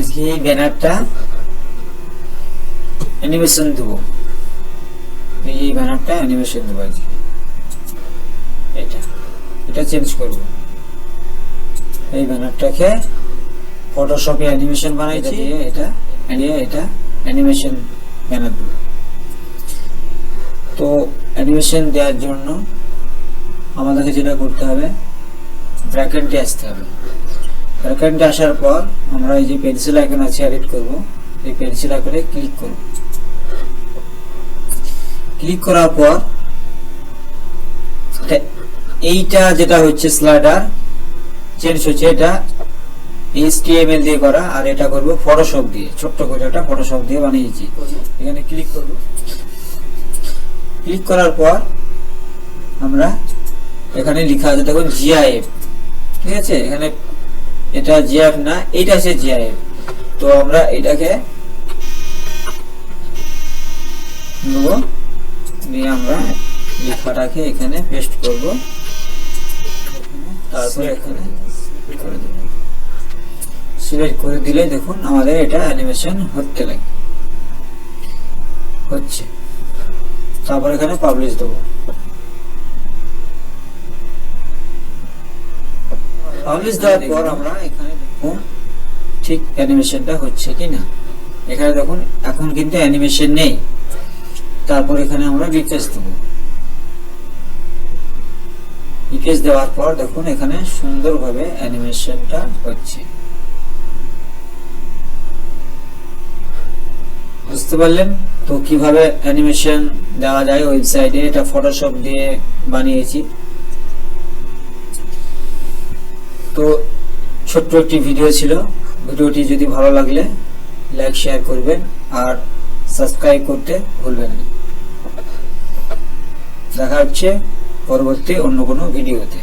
আজকে এই ব্যানারটা অ্যানিমেশন দেবো। এই ব্যানারটা অ্যানিমেশন দেবো আজকে। এটা। এটা চেঞ্জ করব। এই ব্যানারটাকে ফটোশপে অ্যানিমেশন বানাইছি। এটা দিয়ে এটা অ্যানিমেশন ব্যানার দেবো। তো অ্যানিমেশন দেওয়ার জন্য আমাদেরকে যেটা করতে হবে ব্র্যাকেটে আসতে হবে। ব্র্যাকেটে আসার পর আমরা এই যে পেন্সিল আইকন আছে এডিট করব। এই পেন্সিল আইকনে ক্লিক করব। ক্লিক করার পর এইটা যেটা হচ্ছে স্লাইডার চেঞ্জ হচ্ছে এটা HTML দিয়ে করা আর এটা করব ফটোশপ দিয়ে। ছোট্ট করে একটা ফটোশপ দিয়ে বানিয়েছি। এখানে ক্লিক করব। ক্লিক করার পর আমরা এখানে লেখা আছে দেখুন জিআইএফ ঠিক আছে? এখানে এটা জিআইএফ না, এটা হচ্ছে জিআইএফ তো আমরা এটাকে নেব। নিয়ে আমরা লেখাটাকে এখানে পেস্ট করব। তারপর এখানে সিলেক্ট করে দিলে দেখুন আমাদের এটা অ্যানিমেশন হতে লাগে হচ্ছে। তারপর এখানে পাবলিশ দেবো। পাবলিশ দেওয়ার পর আমরা এখানে দেখুন ঠিক অ্যানিমেশনটা হচ্ছে কি না এখানে দেখুন এখন কিন্তু অ্যানিমেশন নেই। তারপর এখানে আমরা রিফ্রেশ দেবো। রিফ্রেশ দেওয়ার পর দেখুন এখানে সুন্দরভাবে অ্যানিমেশনটা হচ্ছে। বুঝতে পারলেন? তো কীভাবে অ্যানিমেশন দেওয়া যায়? ওয়েবসাইটে এটা ফটোশপ দিয়ে বানিয়েছি। ছোট্ট একটি ভিডিও ছিল। ভিডিওটি যদি ভালো লাগলে লাইক, শেয়ার করবেন আর সাবস্ক্রাইব করতে ভুলবেন না। দেখা হচ্ছে পরবর্তী অন্য কোনো ভিডিওতে।